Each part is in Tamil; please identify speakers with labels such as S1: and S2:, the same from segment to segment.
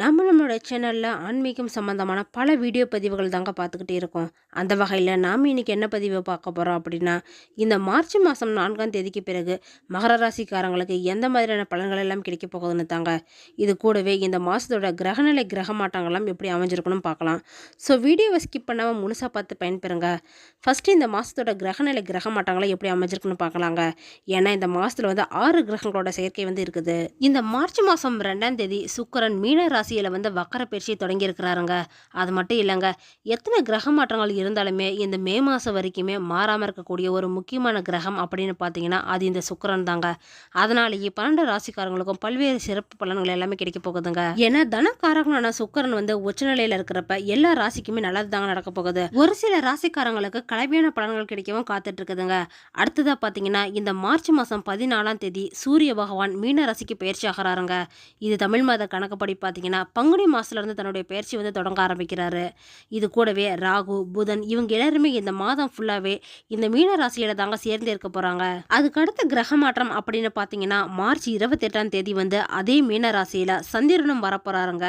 S1: நம்ம நம்மளோட சேனலில் ஆன்மீகம் சம்மந்தமான பல வீடியோ பதிவுகள் தாங்க பார்த்துக்கிட்டே இருக்கோம். அந்த வகையில் நாம் இன்றைக்கி என்ன பதிவை பார்க்க போகிறோம் அப்படின்னா இந்த மார்ச் மாதம் நான்காம் தேதிக்கு பிறகு மகர ராசிக்காரங்களுக்கு எந்த மாதிரியான பலன்கள் எல்லாம் கிடைக்க போகுதுன்னு தாங்க. இது கூடவே இந்த மாதத்தோட கிரகநிலை கிரக மாற்றங்கள்லாம் எப்படி அமைஞ்சிருக்கணும் பார்க்கலாம். ஸோ வீடியோவை ஸ்கிப் பண்ணாமல் முழுசாக பார்த்து பயன்பெறுங்க. ஃபஸ்ட்டு இந்த மாதத்தோட கிரகநிலை கிரக மாற்றங்களை எப்படி அமைஞ்சிருக்குன்னு பார்க்கலாங்க. ஏன்னா இந்த மாதத்தில் வந்து ஆறு கிரகங்களோட சேர்க்கை வந்து இருக்குது. இந்த மார்ச் மாதம் ரெண்டாம் தேதி சுக்கரன் மீன ராசியில் வந்து வக்கர பயிற்சி தொடங்கியிருக்கிறாருங்க. அது மட்டும் இல்லைங்க எத்தனை கிரக மாற்றங்கள் இருந்தாலுமே இந்த மே மாதம் வரைக்குமே மாறாமல் இருக்கக்கூடிய ஒரு முக்கியமான கிரகம் அப்படின்னு பார்த்தீங்கன்னா அது இந்த சுக்கரன் தாங்க. அதனாலேயே பன்னெண்டு ராசிக்காரங்களுக்கும் பல்வேறு சிறப்பு பலன்கள் எல்லாமே கிடைக்க போகுதுங்க. ஏன்னா தனக்காரங்களான சுக்கரன் வந்து உச்சநிலையில் இருக்கிறப்ப எல்லா ராசிக்குமே நல்லது தாங்க நடக்க போகுது. ஒரு சில ராசிக்காரங்களுக்கு கலவையான பலன்கள் கிடைக்கவும் காத்துட்டு இருக்குதுங்க அடுத்ததாக பார்த்தீங்கன்னா இந்த மார்ச் மாதம் பதினாலாம் தேதி சூரிய பகவான் மீன ராசிக்கு பயிற்சி ஆகிறாருங்க. இது தமிழ் மாத கணக்குப்படி பார்த்தீங்கன்னா பங்குனி மாதத்துலேருந்து தன்னுடைய பயிற்சி வந்து தொடங்க ஆரம்பிக்கிறாரு. இது கூடவே ராகு புதன் இவங்க எல்லாருமே இந்த மாதம் ஃபுல்லாகவே இந்த மீன ராசியில் தாங்க சேர்ந்து இருக்க போகிறாங்க அதுக்கு அடுத்த கிரக மாற்றம் அப்படின்னு பார்த்தீங்கன்னா மார்ச் இருபத்தெட்டாம் தேதி வந்து அதே மீன ராசியில் சந்திரனும் வரப்போறாருங்க.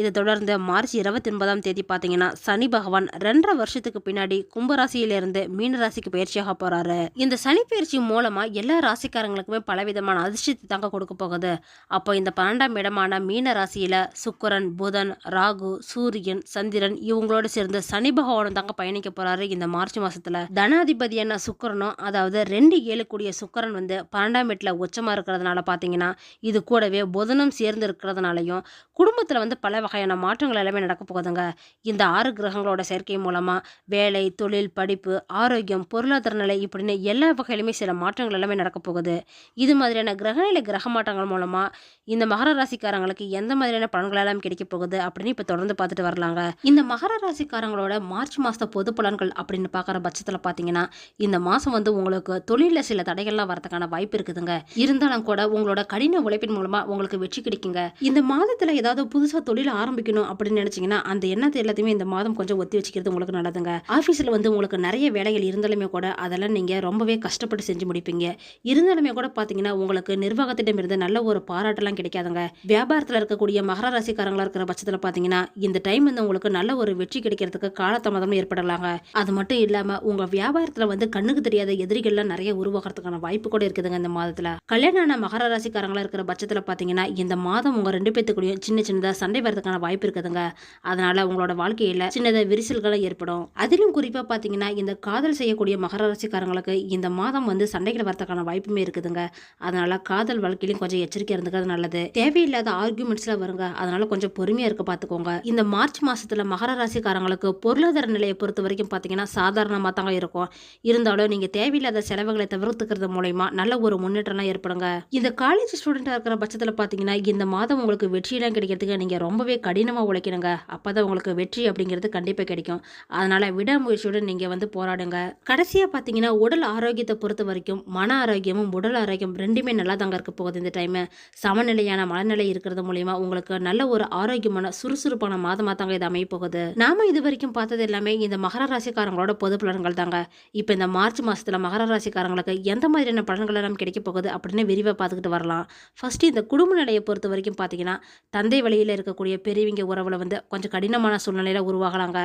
S1: இதை தொடர்ந்து மார்ச் இருபத்தி ஒன்பதாம் தேதி பார்த்தீங்கன்னா சனி பகவான் ரெண்டரை வருஷத்துக்கு பின்னாடி கும்பராசியிலிருந்து மீன ராசிக்கு பயிற்சியாக போறாரு. இந்த சனி பயிற்சி மூலமாக எல்லா ராசிக்காரங்களுக்குமே பலவிதமான அதிர்ஷ்டத்தை தாங்க கொடுக்க போகுது. அப்போ இந்த பன்னெண்டாம் இடமான மீன ராசியில் சுக்கரன் புதன் ராகு சூரியன் சந்திரன் இவங்களோட சேர்ந்து சனி பகவானும் தாங்க பயணிக்க போறாரு இந்த மார்ச் மாசத்துல. தனாதிபதியான சுக்கரனும் அதாவது ரெண்டு ஏழு கூடிய சுக்கரன் வந்து பன்னெண்டாம் வீட்டுல உச்சமா இருக்கிறதுனால பாத்தீங்கன்னா இது கூடவே புதனும் சேர்ந்து இருக்கிறதுனாலையும் குடும்பத்துல வந்து பல வகையான மாற்றங்கள் எல்லாமே நடக்க போகுதுங்க. இந்த ஆறு கிரகங்களோட சேர்க்கை மூலமா வேலை தொழில் படிப்பு ஆரோக்கியம் பொருளாதார நிலை இப்படின்னு எல்லா வகையிலுமே சில மாற்றங்கள் எல்லாமே நடக்க போகுது. இது மாதிரியான கிரகநிலை கிரக மாற்றங்கள் மூலமா இந்த மகர ராசிக்காரங்களுக்கு எந்த மாதிரியான பலன்கள் எல்லாம் கிடைக்க போகுது அப்படின்னு இப்போ தொடர்ந்து பார்த்துட்டு வரலாங்க. இந்த மகர ராசிக்காரங்களோட மார்ச் மாத பொது பலன்கள் அப்படின்னு பார்க்குற பட்சத்தில் பார்த்தீங்கன்னா இந்த மாதம் வந்து உங்களுக்கு தொழிலில் சில தடைகள்லாம் வரதுக்கான வாய்ப்பு இருக்குதுங்க. இருந்தாலும் கூட உங்களோட கடின உழைப்பின் மூலமாக உங்களுக்கு வெற்றி கிடைக்குங்க. இந்த மாதத்தில் ஏதாவது புதுசாக தொழில் ஆரம்பிக்கணும் அப்படின்னு நினச்சிங்கன்னா அந்த எண்ணத்தை எல்லாத்தையுமே இந்த மாதம் கொஞ்சம் ஒத்தி வச்சுக்கிறது உங்களுக்கு நல்லதுங்க. ஆஃபீஸில் வந்து உங்களுக்கு நிறைய வேலைகள் இருந்தாலுமே கூட அதெல்லாம் நீங்கள் ரொம்பவே கஷ்டப்பட்டு செஞ்சு முடிப்பீங்க. இருந்தாலுமே கூட பார்த்தீங்கன்னா உங்களுக்கு நிர்வாகத்திடமிருந்து நல்ல ஒரு பாராட்டெல்லாம் கிடைக்காதுங்க. வியாபாரத்தில் இருக்கக்கூடிய மகர ராசிக்காரங்களா இருக்கிற பட்சத்தில் பார்த்தீங்கன்னா இந்த டைம் வந்து உங்களுக்கு நல்ல ஒரு வெற்றி கிடைக்கிறதுக்கு காலதாமதம் ஏற்படலாங்க. அது மட்டும் இல்லாமல் உங்கள் வியாபாரத்தில் வந்து கண்ணுக்கு தெரியாத எதிரிகள்லாம் நிறைய உருவாகிறதுக்கான வாய்ப்பு கூட இருக்குதுங்க இந்த மாதத்தில். கல்யாணம் ஆன மகர ராசிக்காரங்களா இருக்கிற பட்சத்தில் பார்த்தீங்கன்னா இந்த மாதம் உங்கள் ரெண்டு பேத்துக்குள்ளேயும் சின்ன சின்னதாக சண்டை வரதுக்கான வாய்ப்பு இருக்குதுங்க. அதனால உங்களோட வாழ்க்கையில் சின்னதாக விரிசல்களும் ஏற்படும். அதிலும் குறிப்பாக பார்த்தீங்கன்னா இந்த காதல் செய்யக்கூடிய மகர ராசிக்காரங்களுக்கு இந்த மாதம் வந்து சண்டைகள் வரதுக்கான வாய்ப்புமே இருக்குதுங்க. அதனால காதல் வாழ்க்கையிலும் கொஞ்சம் எச்சரிக்கை இருந்துக்கிறது நல்லது. தேவையில்லாத ஆர்குமெண்ட்ஸ்லாம் வருங்க. அதனால கொஞ்சம் பொறுமையாக இருக்க பார்த்துக்கோங்க இந்த மார்ச் மாசத்துல மகர ராசிக்காரங்களுக்கு பொருளாதார நிலையை பொறுத்த வரைக்கும் பார்த்தீங்கன்னா சாதாரணமாக தாங்க இருக்கும். இருந்தாலும் நீங்கள் தேவையில்லாத செலவுகளை தவிர்த்துக்கிறது மூலயமா நல்ல ஒரு முன்னேற்றம்லாம் ஏற்படுங்க. இந்த காலேஜ் ஸ்டூடெண்ட்டாக இருக்கிற பட்சத்தில் பார்த்தீங்கன்னா இந்த மாதம் உங்களுக்கு வெற்றியெல்லாம் கிடைக்கிறதுக்கு நீங்கள் ரொம்பவே கடினமாக உழைக்கணுங்க. அப்போ தான் உங்களுக்கு வெற்றி அப்படிங்கிறது கண்டிப்பாக கிடைக்கும். அதனால விடாமுயற்சியுடன் நீங்கள் வந்து போராடுங்க. கடைசியாக பார்த்தீங்கன்னா உடல் ஆரோக்கியத்தை பொறுத்த வரைக்கும் மன ஆரோக்கியமும் உடல் ஆரோக்கியம் ரெண்டுமே நல்லா தாங்க இருக்க போகுது இந்த டைமு சமநிலையான மனநிலை இருக்கிறது மூலியமா உங்களுக்கு நல்ல நல்ல ஒரு ஆரோக்கியமான சுறுசுறுப்பான மாதமாக தாங்க இது அமைய போகுது. நாம இது வரைக்கும் பார்த்தது எல்லாமே இந்த மகர ராசிக்காரங்களோட பொது பலன்கள் தாங்க. இப்போ இந்த மார்ச் மாசத்துல மகர ராசிக்காரங்களுக்கு எந்த மாதிரியான பலன்கள் எல்லாம் கிடைக்க போகுது அப்படின்னு விரிவாக பார்த்துக்கிட்டு வரலாம். ஃபர்ஸ்ட் இந்த குடும்ப நிலையை பொறுத்த வரைக்கும் பார்த்தீங்கன்னா தந்தை வழியில் இருக்கக்கூடிய பெரியவங்க உறவுல வந்து கொஞ்சம் கடினமான சூழ்நிலையில உருவாகலாங்க.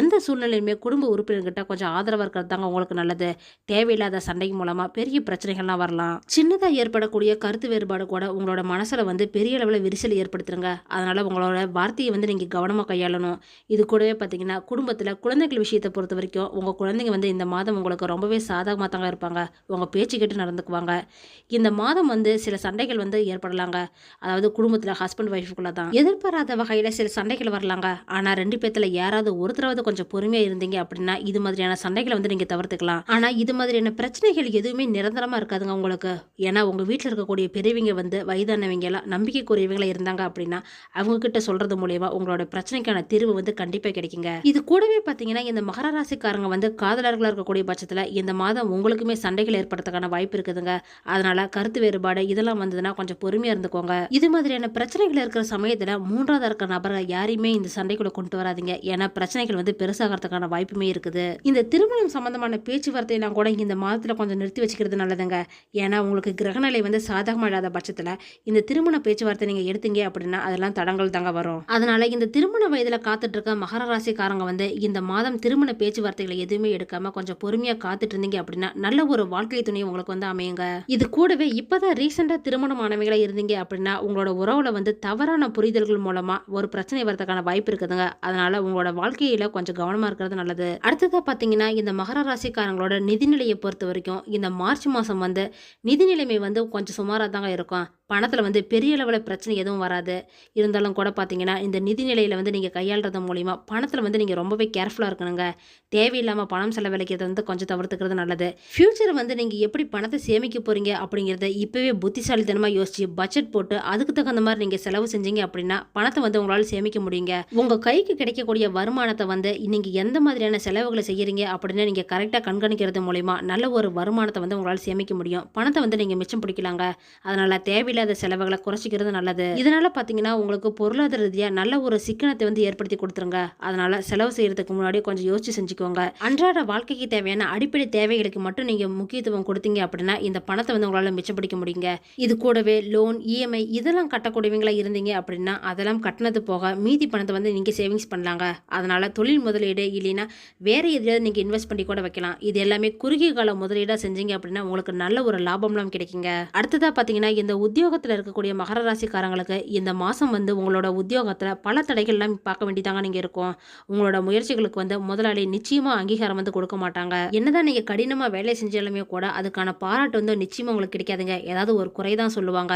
S1: எந்த சூழ்நிலையுமே குடும்ப உறுப்பினர்கிட்ட கொஞ்சம் ஆதரவாக இருக்கிறது தாங்க உங்களுக்கு நல்லது. தேவையில்லாத சண்டை மூலமா பெரிய பிரச்சனைகள்லாம் வரலாம். சின்னதாக ஏற்படக்கூடிய கருத்து வேறுபாடு கூட உங்களோட மனசுல வந்து பெரிய அளவில் விரிசல் ஏற்படுத்துருங்க அதனால் உங்களோட வார்த்தையை வந்து நீங்கள் கவனமாக கையாளணும். இது கூடவே பார்த்தீங்கன்னா குடும்பத்தில் குழந்தைகள் விஷயத்தை பொறுத்த வரைக்கும் உங்கள் குழந்தைங்க வந்து இந்த மாதம் உங்களுக்கு ரொம்பவே சாதகமாக தாங்க இருப்பாங்க. உங்கள் பேச்சு கேட்டு நடந்துக்குவாங்க. இந்த மாதம் வந்து சில சண்டைகள் வந்து ஏற்படலாங்க. அதாவது குடும்பத்தில் ஹஸ்பண்ட் ஒய்ஃபுக்குள்ள தான் எதிர்பாராத வகையில் சில சண்டைகள் வரலாங்க. ஆனால் ரெண்டு பேர்த்தில் யாராவது ஒருத்தராவது கொஞ்சம் பொறுமையாக இருந்தீங்க அப்படின்னா இது மாதிரியான சண்டைகளை வந்து நீங்கள் தவிர்த்துக்கலாம். ஆனால் இது மாதிரியான பிரச்சனைகள் எதுவுமே நிரந்தரமாக இருக்காதுங்க உங்களுக்கு. ஏன்னா உங்கள் வீட்டில் இருக்கக்கூடிய பெரியவங்க வந்து வயதானவங்க எல்லாம் நம்பிக்கைக்குரியவங்களே இருந்தாங்க அப்படின்னா அவங்கக்கிட்ட சொல்கிறது மூலயமா உங்களோட பிரச்சனைக்கான தீர்வு வந்து கண்டிப்பாக கிடைக்குங்க. இது கூடவே பார்த்தீங்கன்னா இந்த மகர ராசிக்காரங்க வந்து காதலர்களாக இருக்கக்கூடிய பட்சத்தில் இந்த மாதம் உங்களுக்குமே சண்டைகள் ஏற்படுறதுக்கான வாய்ப்பு இருக்குதுங்க. அதனால கருத்து வேறுபாடு இதெல்லாம் வந்ததுன்னா கொஞ்சம் பொறுமையாக இருந்துக்கோங்க. இது மாதிரியான பிரச்சனைகள் இருக்கிற சமயத்தில் மூன்றாவது இருக்க நபரை யாரையுமே இந்த சண்டைக்குள்ள கொண்டு வராதீங்க. ஏன்னா பிரச்சனைகள் வந்து பெருசாகிறதுக்கான வாய்ப்புமே இருக்குது. இந்த திருமணம் சம்பந்தமான பேச்சுவார்த்தையெல்லாம் கூட இந்த மாதத்தில் கொஞ்சம் நிறுத்தி வச்சுக்கிறது நல்லதுங்க. ஏன்னா உங்களுக்கு கிரகநிலை வந்து சாதகமாக இல்லாத பட்சத்தில் இந்த திருமண பேச்சுவார்த்தை நீங்கள் எடுத்தீங்க அப்படின்னா அதெல்லாம் தடங்கள் தாங்க வரும். அதனால இந்த திருமண வயதுல காத்துட்டு இருக்க மகர ராசிக்காரங்க வந்து இந்த மாதம் திருமண பேச்சுவார்த்தைகளை எதுவுமே எடுக்காம கொஞ்சம் பொறுமையா காத்துட்டு இருந்தீங்க அப்படின்னா நல்ல ஒரு வாழ்க்கை துணை உங்களுக்கு வந்து அமையுங்க. இது கூடவே இப்பதான் ரீசெண்டா திருமணம் ஆனவங்களா இருந்தீங்க அப்படின்னா உங்களோட உறவுல வந்து தவறான புரிதல்கள் மூலமா ஒரு பிரச்சனை வரதுக்கான வாய்ப்பு இருக்குதுங்க. அதனால உங்களோட வாழ்க்கையில கொஞ்சம் கவனமா இருக்கிறது நல்லது. அடுத்ததா பாத்தீங்கன்னா இந்த மகர ராசிக்காரங்களோட நிதிநிலையை பொறுத்த வரைக்கும் இந்த மார்ச் மாசம் வந்து நிதி நிலைமை வந்து கொஞ்சம் சுமாராக தாங்க இருக்கும். பணத்தில் வந்து பெரிய அளவில் பிரச்சனை எதுவும் வராது. இருந்தாலும் கூட பார்த்தீங்கன்னா இந்த நிதி நிலையில் வந்து நீங்கள் கையாளுறது மூலிமா பணத்தில் வந்து நீங்கள் ரொம்பவே கேர்ஃபுல்லாக இருக்கணுங்க. தேவையில்லாமல் பணம் செலவழிக்கிறது வந்து கொஞ்சம் தவிர்த்துக்கிறது நல்லது. ஃப்யூச்சர் வந்து நீங்கள் எப்படி பணத்தை சேமிக்க போகிறீங்க அப்படிங்கிறத இப்போவே புத்திசாலித்தனமாக யோசிச்சு பட்ஜெட் போட்டு அதுக்கு தகுந்த மாதிரி நீங்கள் செலவு செஞ்சீங்க அப்படின்னா பணத்தை வந்து உங்களால் சேமிக்க முடியுங்க. உங்கள் கைக்கு கிடைக்கக்கூடிய வருமானத்தை வந்து நீங்கள் எந்த மாதிரியான செலவுகளை செய்கிறீங்க அப்படின்னு நீங்கள் கரெக்டாக கண்காணிக்கிறது மூலிமா நல்ல ஒரு வருமானத்தை வந்து உங்களால் சேமிக்க முடியும். பணத்தை வந்து நீங்கள் மிச்சம் பிடிக்கலாங்க. அதனால் தேவையில்லாத செலவுகளை குறைச்சிக்கிறது நல்லது. இதனால் பார்த்தீங்கன்னா உங்களுக்கு பொருளாதார ரீதியாக நல்ல ஒரு சிக்கனத்தை வந்து ஏற்படுத்தி கொடுத்துருங்க. அதனால் செலவு செய்கிறதுக்கு முன்னாடி கொஞ்சம் யோசிச்சு செஞ்சுக்கோங்க. அன்றாட வாழ்க்கைக்கு தேவையான அடிப்படை தேவைகளுக்கு மட்டும் நீங்கள் முக்கியத்துவம் கொடுத்தீங்க அப்படின்னா இந்த பணத்தை வந்து உங்களால் மிச்சப்பிடிக்க முடியுங்க. இது கூடவே லோன் இஎம்ஐ இதெல்லாம் கட்டக்கூடியவங்களா இருந்தீங்க அப்படின்னா அதெல்லாம் கட்டினது போக மீதி பணத்தை வந்து நீங்கள் சேவிங்ஸ் பண்ணலாங்க. அதனால் தொழில் முதலீடு இல்லைன்னா வேற எதுலையாவது நீங்கள் இன்வெஸ்ட் பண்ணி கூட வைக்கலாம். இது எல்லாமே குறுகிய கால முதலீடாக செஞ்சீங்க அப்படின்னா உங்களுக்கு நல்ல ஒரு லாபம்லாம் கிடைக்குங்க. அடுத்ததாக பார்த்தீங்கன்னா இந்த உத்தியோகத்தில் இருக்கக்கூடிய மகர ராசிக்காரங்களுக்கு இந்த மாதம் வந்து உங்களோட உத்தியோகத்தில் பல தடைகள்லாம் பார்க்க வேண்டியதாங்க நீங்கள் இருக்கும். உங்களோட முயற்சிகளுக்கு வந்து முதலாளி நிச்சயமாக அங்கீகாரம் வந்து கொடுக்க மாட்டாங்க. என்னதான் நீங்கள் கடினமாக வேலை செஞ்சாலுமே கூட அதுக்கான பாராட்டு வந்து நிச்சயமாக உங்களுக்கு கிடைக்காதுங்க. ஏதாவது ஒரு குறை தான் சொல்லுவாங்க.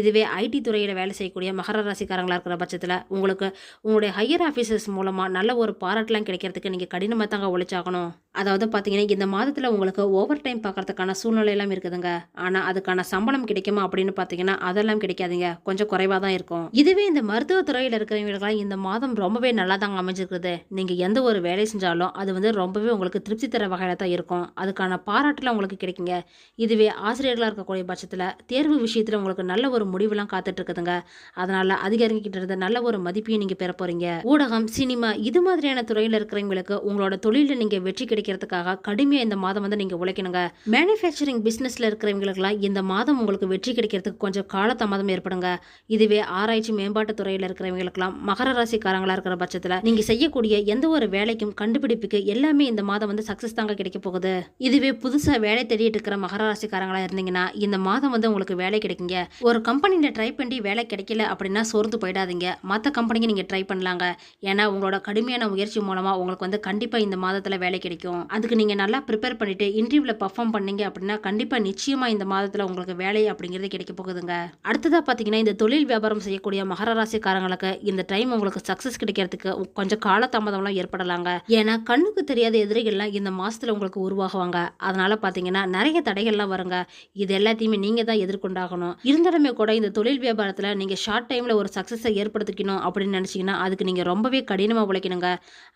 S1: இதுவே ஐடி துறையில் வேலை செய்யக்கூடிய மகர ராசிக்காரங்களாக இருக்கிற பட்சத்தில் உங்களுக்கு உங்களுடைய ஹையர் ஆஃபீஸர்ஸ் மூலமாக நல்ல ஒரு பாராட்டுலாம் கிடைக்கிறதுக்கு நீங்கள் கடினமாக தாங்க உழைச்சாகணும். அதாவது பார்த்தீங்கன்னா இந்த மாதத்தில் உங்களுக்கு ஓவர் டைம் பார்க்கறதுக்கான சூழ்நிலை எல்லாம் இருக்குதுங்க. ஆனால் அதுக்கான சம்பளம் கிடைக்குமா அப்படின்னு பார்த்தீங்கன்னா அதெல்லாம் கிடைக்காதுங்க. கொஞ்சம் குறைவாக தான் இருக்கும். இதுவே இந்த மருத்துவத்துறையில் இருக்கிறவங்களுக்கெல்லாம் இந்த மாதம் ரொம்பவே நல்லா தாங்க அமைஞ்சிருக்குது. நீங்கள் எந்த ஒரு வேலை செஞ்சாலும் அது வந்து ரொம்பவே உங்களுக்கு திருப்தி தர வகையில் தான் இருக்கும். அதுக்கான பாராட்டுலாம் உங்களுக்கு கிடைக்குங்க. இதுவே ஆசிரியர்களாக இருக்கக்கூடிய பட்சத்தில் தேர்வு விஷயத்தில் உங்களுக்கு நல்ல ஒரு முடிவுலாம் காத்துட்ருக்குதுங்க. அதனால் அதிகாரிகிட்ட இருந்து நல்ல ஒரு மதிப்பையும் நீங்கள் பெற போகிறீங்க ஊடகம் சினிமா இது மாதிரியான துறையில் இருக்கிறவங்களுக்கு உங்களோட தொழிலில் நீங்கள் வெற்றி கிடைக்கிறதுக்காக கடுமையாக இந்த மாதம் வந்து நீங்கள் உழைக்கணுங்க. மேனுஃபேக்சரிங் பிஸ்னஸில் இருக்கிறவங்களுக்குலாம் இந்த மாதம் உங்களுக்கு வெற்றி கிடைக்கிறதுக்கு கொஞ்சம் காலதாமதம் ஏற்படுங்க. இதுவே ஆராய்ச்சி மேம்பாட்டு துறையில் இருக்கிறவங்களுக்குலாம் மகர ராசிக்காரங்களாக இருக்கிற பட்சத்தில் நீங்கள் செய்யக்கூடிய எந்த ஒரு வேலைக்கும் கண்டுபிடிப்புக்கு எல்லாமே இந்த மாதம் வந்து சக்ஸஸ் தாங்க கிடைக்க போகுது. இதுவே புதுசாக வேலை தேடிட்டு இருக்கிற மகர ராசிக்காரங்களாக இருந்தீங்கன்னா இந்த மாதம் வந்து உங்களுக்கு வேலை கிடைக்குங்க. ஒரு கம்பெனியில் ட்ரை பண்ணி வேலை கிடைக்கல அப்படின்னா சோர்ந்து போயிடாதீங்க. மற்ற கம்பெனிக்கு நீங்கள் ட்ரை பண்ணலாங்க. ஏன்னா உங்களோட கடுமையான முயற்சி மூலமாக உங்களுக்கு வந்து கண்டிப்பாக இந்த மாதத்தில் வேலை கிடைக்கும். அதுக்கு நீங்கள் நல்லா ப்ரிப்பேர் பண்ணிவிட்டு இன்டர்வியூவில் பர்ஃபார்ம் பண்ணீங்க அப்படின்னா கண்டிப்பாக நிச்சயமாக இந்த மாதத்தில் உங்களுக்கு வேலை அப்படிங்கிறது கிடைக்க போகுதுங்க. அடுத்ததாக பார்த்தீங்கன்னா இந்த தொழில் வியாபாரம் செய்யக்கூடிய மகர ராசிக்காரங்களுக்கு இந்த டைம் உங்களுக்கு சக்ஸஸ் கிடைக்கிறதுக்கு கொஞ்சம் காலதாமதம்லாம் ஏற்படலாங்க. ஏன்னா கண்ணுக்கு தெரியாத எதிரிகள்லாம் இந்த மாதத்தில் உங்களுக்கு உருவாகுவாங்க. அதனால் பார்த்தீங்கன்னா நிறைய தடைகள்லாம் வருங்க. இது எல்லாத்தையுமே நீங்கள் தான் எதிர்கொண்டாகணும். இருந்தாலுமே கூட இந்த தொழில் வியாபாரத்தில் நீங்கள் ஷார்ட் டைமில் ஒரு சக்ஸஸை ஏற்படுத்திக்கணும் அப்படின்னு நினச்சிங்கன்னா அதுக்கு நீங்கள் ரொம்பவே கடினமாக உழைக்கணுங்க.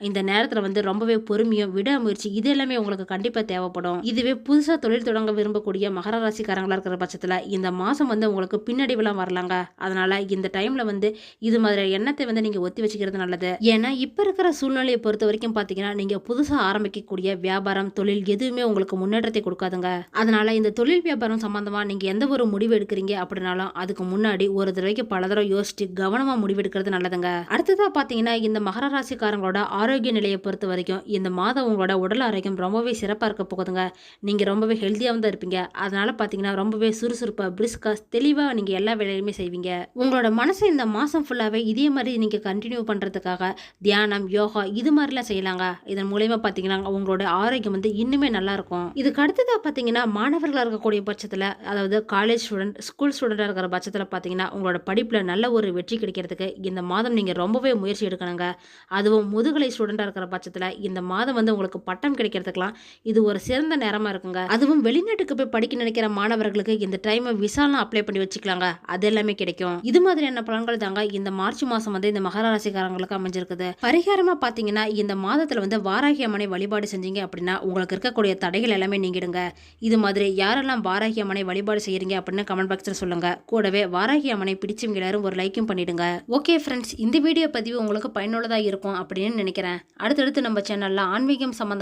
S1: இந்த நேரத்தில் வந்து ரொம்பவே பொறுமையும் விடாமுயற்சி இது எல்லாமே உங்களுக்கு கண்டிப்பாக தேவைப்படும். இதுவே புதுசாக தொழில் தொடங்க விரும்பக்கூடிய மகர ராசிக்காரங்களா இருக்கிற பட்சத்தில் இந்த மாதம் வந்து உங்களுக்கு பின்னடைவுலாம் வரலாங்க. அதனால் இந்த டைமில் வந்து இது மாதிரி எண்ணத்தை வந்து நீங்கள் ஒத்தி வச்சுக்கிறது நல்லது. ஏன்னா இப்போ இருக்கிற சூழ்நிலையை பொறுத்த வரைக்கும் பார்த்தீங்கன்னா நீங்கள் புதுசாக ஆரம்பிக்கக்கூடிய வியாபாரம் தொழில் எதுவுமே உங்களுக்கு முன்னேற்றத்தை கொடுக்காதுங்க. அதனால் இந்த தொழில் வியாபாரம் சம்மந்தமாக நீங்கள் எந்த ஒரு முடிவு எடுக்கிறீங்க அப்படின்னாலும் அதுக்கு முன்னாடி ஒரு தடவைக்கு பல தடவை யோசிச்சு கவனமாக முடிவெடுக்கிறது நல்லதுங்க. அடுத்ததாக பார்த்தீங்கன்னா இந்த மகர ராசிக்காரங்களோட ஆரோக்கிய நிலையை பொறுத்த வரைக்கும் இந்த மாதம் உங்களோட உடல் ஆரோக்கியம் ரொம்பவே சிறப்பாக இருக்க போகுதுங்க. நீங்கள் ரொம்பவே ஹெல்த்தியாக தான் இருப்பீங்க. அதனால பார்த்தீங்கன்னா ரொம்பவே சுறுசுறுப்பாக பிரிஸ்காக தெளிவாக நீங்கள் எல்லா வேலையுமே செய்வீங்க. உங்களோட மனசை இந்த மாதம் ஃபுல்லாகவே இதே மாதிரி நீங்கள் கண்டினியூ பண்ணுறதுக்காக தியானம் யோகா இது மாதிரிலாம் செய்யலாங்க. இதன் மூலயமா பார்த்தீங்கன்னா உங்களோட ஆரோக்கியம் வந்து இன்னுமே நல்லாயிருக்கும் இதுக்கு அடுத்ததாக பார்த்தீங்கன்னா மாணவர்களாக இருக்கக்கூடிய பட்சத்தில் அதாவது காலேஜ் ஸ்டூடெண்ட் ஸ்கூல் ஸ்டூடெண்ட்டாக இருக்கிற பட்சத்தில் பார்த்தீங்கன்னா உங்களோட படிப்பில் நல்ல ஒரு வெற்றி கிடைக்கிறதுக்கு இந்த மாதம் நீங்கள் ரொம்பவே முயற்சி எடுக்கணுங்க. அதுவும் முதுகலை ஸ்டூடெண்ட்டாக இருக்கிற பட்சத்தில் இந்த மாதம் வந்து உங்களுக்கு பட்ட பட்டம் கிடைக்கிறதுக்கெல்லாம் இது ஒரு சிறந்த நேரமாக இருக்குங்க. அதுவும் வெளிநாட்டுக்கு போய் படிக்க நினைக்கிற மாணவர்களுக்கு இந்த டைமை விசாலாம் அப்ளை பண்ணி வச்சுக்கலாங்க. அது எல்லாமே கிடைக்கும். இது மாதிரியான பலன்கள் தாங்க இந்த மார்ச் மாதம் வந்து இந்த மகர ராசிக்காரங்களுக்கு அமைஞ்சிருக்குது. பரிகாரமாக பார்த்தீங்கன்னா இந்த மாதத்தில் வந்து வாராகி அம்மனை வழிபாடு செஞ்சீங்க அப்படின்னா உங்களுக்கு இருக்கக்கூடிய தடைகள் எல்லாமே நீங்கிடுங்க. இது மாதிரி யாரெல்லாம் வாராகி அம்மனை வழிபாடு செய்யறீங்க அப்படின்னு கமெண்ட் பாக்ஸில் சொல்லுங்க. கூடவே வாராகி அம்மனை பிடிச்சவங்க எல்லாரும் ஒரு லைக்கும் பண்ணிடுங்க. ஓகே ஃப்ரெண்ட்ஸ் இந்த வீடியோ பதிவு உங்களுக்கு பயனுள்ளதாக இருக்கும் அப்படின்னு நினைக்கிறேன். அடுத்தடுத்து நம்ம சேனலில் ஆன்மீகம்